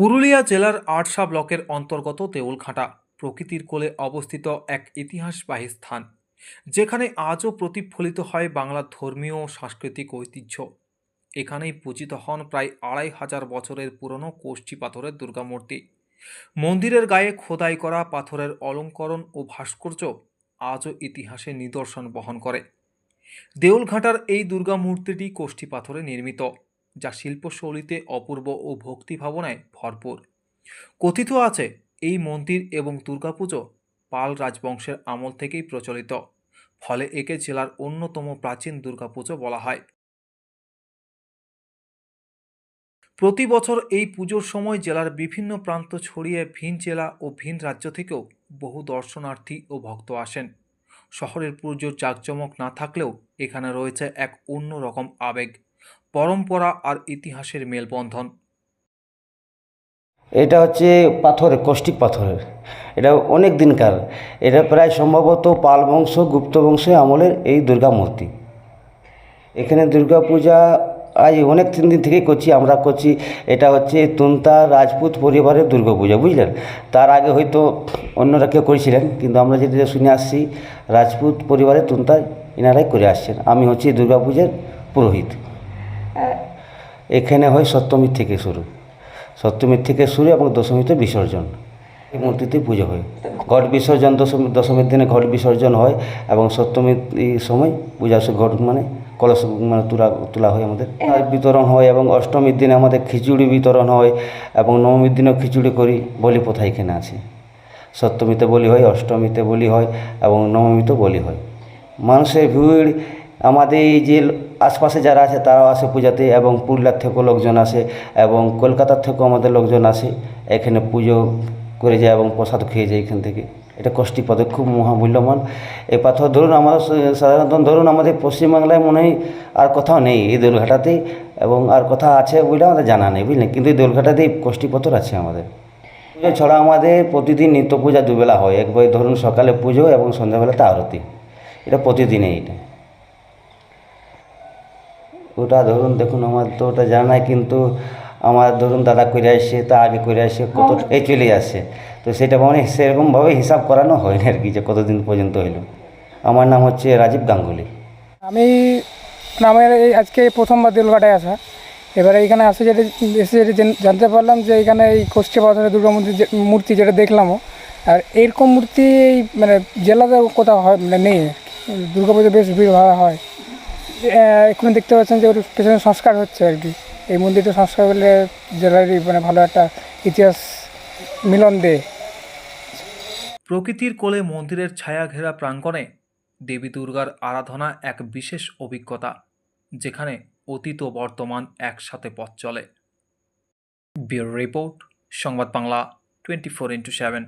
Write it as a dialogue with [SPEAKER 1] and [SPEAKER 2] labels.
[SPEAKER 1] পুরুলিয়া জেলার আরসা ব্লকের অন্তর্গত দেউলঘাটা প্রকৃতির কোলে অবস্থিত এক ইতিহাসবাহী স্থান, যেখানে আজও প্রতিফলিত হয় বাংলার ধর্মীয় ও সাংস্কৃতিক ঐতিহ্য। এখানেই পূজিত হন প্রায় আড়াই হাজার বছরের পুরনো কোষ্ঠী পাথরের দুর্গামূর্তি মন্দিরের গায়ে খোদাই করা পাথরের অলঙ্করণ ও ভাস্কর্য আজও ইতিহাসে নিদর্শন বহন করে। দেউলঘাটার এই দুর্গা মূর্তিটি কোষ্ঠী পাথরে নির্মিত। যা শিল্পশৈলীতে অপূর্ব ও ভক্তি ভাবনায় ভরপুর। কথিত আছে, এই মন্দির এবং দুর্গাপুজো পাল রাজবংশের আমল থেকেই প্রচলিত, ফলে একে জেলার অন্যতম প্রাচীন দুর্গাপুজো বলা হয়। প্রতি বছর এই পুজোর সময় জেলার বিভিন্ন প্রান্ত ছড়িয়ে ভিন জেলা ও ভিন রাজ্য থেকেও বহু দর্শনার্থী ও ভক্ত আসেন। শহরের পুজোর জাঁকজমক না থাকলেও এখানে রয়েছে এক অন্যরকম আবেগ। পরম্পরা আর ইতিহাসের মেলবন্ধন।
[SPEAKER 2] এটা হচ্ছে পাথরের কষ্টিক পাথরের। এটা অনেক দিনকার। এটা প্রায় সম্ভবত পাল বংশ, গুপ্ত বংশের আমলের এই দুর্গা মূর্তি। এখানে দুর্গা পূজা আজ অনেক দিন দিন থেকেই করছি। আমরা করছি, এটা হচ্ছে তুন্তা রাজপুত পরিবারের দুর্গা পূজা, বুঝলেন? তার আগে হয়তো অন্যরা কেউ করেছিলেন, কিন্তু আমরা যেটা শুনে আসছি, রাজপুত পরিবারের তুন্তা এনারাই করে আসছেন। আমি হচ্ছি দুর্গা পূজার পুরোহিত। এখানে হয় সপ্তমীর থেকে শুরু। সপ্তমীর থেকে শুরু এবং দশমীতে বিসর্জন। এই মূর্তিতে পুজো হয়। ঘট বিসর্জন, দশমী, দশমীর দিনে ঘট বিসর্জন হয় এবং সপ্তমীর সময় পূজা ঘট মানে কলস মানে তুলা, তোলা হয় আমাদের। বিতরণ হয় এবং অষ্টমীর দিনে আমাদের খিচুড়ি বিতরণ হয় এবং নবমীর দিনেও খিচুড়ি করি, বলি প্রথা এখানে আছে। সপ্তমীতে বলি হয়, অষ্টমীতে বলি হয় এবং নবমীতে বলি হয়। মানুষের ভিড়, আমাদের এই যে আশপাশে যারা আছে তারাও আসে পূজাতে এবং পুরুলিয়ার থেকেও লোকজন আসে এবং কলকাতার থেকেও আমাদের লোকজন আসে। এখানে পুজো করে যায় এবং প্রসাদ খেয়ে যায় এখান থেকে। এটা কষ্টি খুব মহামূল্যবান। এই পাথর ধরুন আমরা সাধারণত ধরুন আমাদের পশ্চিমবাংলায় মনে হয় আর কোথাও নেই এই দোলঘাটাতেই এবং আর কথা আছে বলে আমাদের জানা নেই, বুঝলেন? কিন্তু এই দোলঘাটাতেই কষ্টি পাথর আছে আমাদের। পুজো ছাড়া আমাদের প্রতিদিন নিত্য পূজা দুবেলা হয়। একবার ধরুন সকালে পুজো এবং সন্ধ্যাবেলাতে আরতি। এটা প্রতিদিনই এটা। ওটা ধরুন দেখুন আমার তো ওটা জানা নাই কিন্তু আমার ধরুন দাদা করে আসছে তা আগে করে আসছে কত এই চলে আসছে তো সেটা মানে সেরকমভাবে হিসাব করানো হয় না আর কি যে কতদিন পর্যন্ত হইল। আমার নাম হচ্ছে রাজীব গাঙ্গুলি।
[SPEAKER 3] আমি আমার এই আজকে প্রথমবার দেলঘাটায় আসা। এবারে এখানে আসে যেটা এসে যেটা জানতে পারলাম যে এখানে এই কোষ্ঠী পাথরের দুর্গা মূর্তি যে- মূর্তি যেটা দেখলামও আর এরকম মূর্তি এই মানে জেলাতে কোথাও হয় মানে নেই দুর্গা পুজো বেশ ভিড় ভাড়া হয়। এক্ষুনি দেখতে পাচ্ছেন যে ওর পেছনে সংস্কার হচ্ছে আর কি। এই মন্দিরটা সংস্কার করলে জেলারই মানে ভালো একটা ইতিহাস মিলন দেয়
[SPEAKER 1] প্রকৃতির কোলে মন্দিরের ছায়া ঘেরা প্রাঙ্গণে দেবী দুর্গার আরাধনা এক বিশেষ অভিজ্ঞতা, যেখানে অতীত ও বর্তমান একসাথে পথ চলে। Bureau report, Sangbad Bangla, twenty four into seven.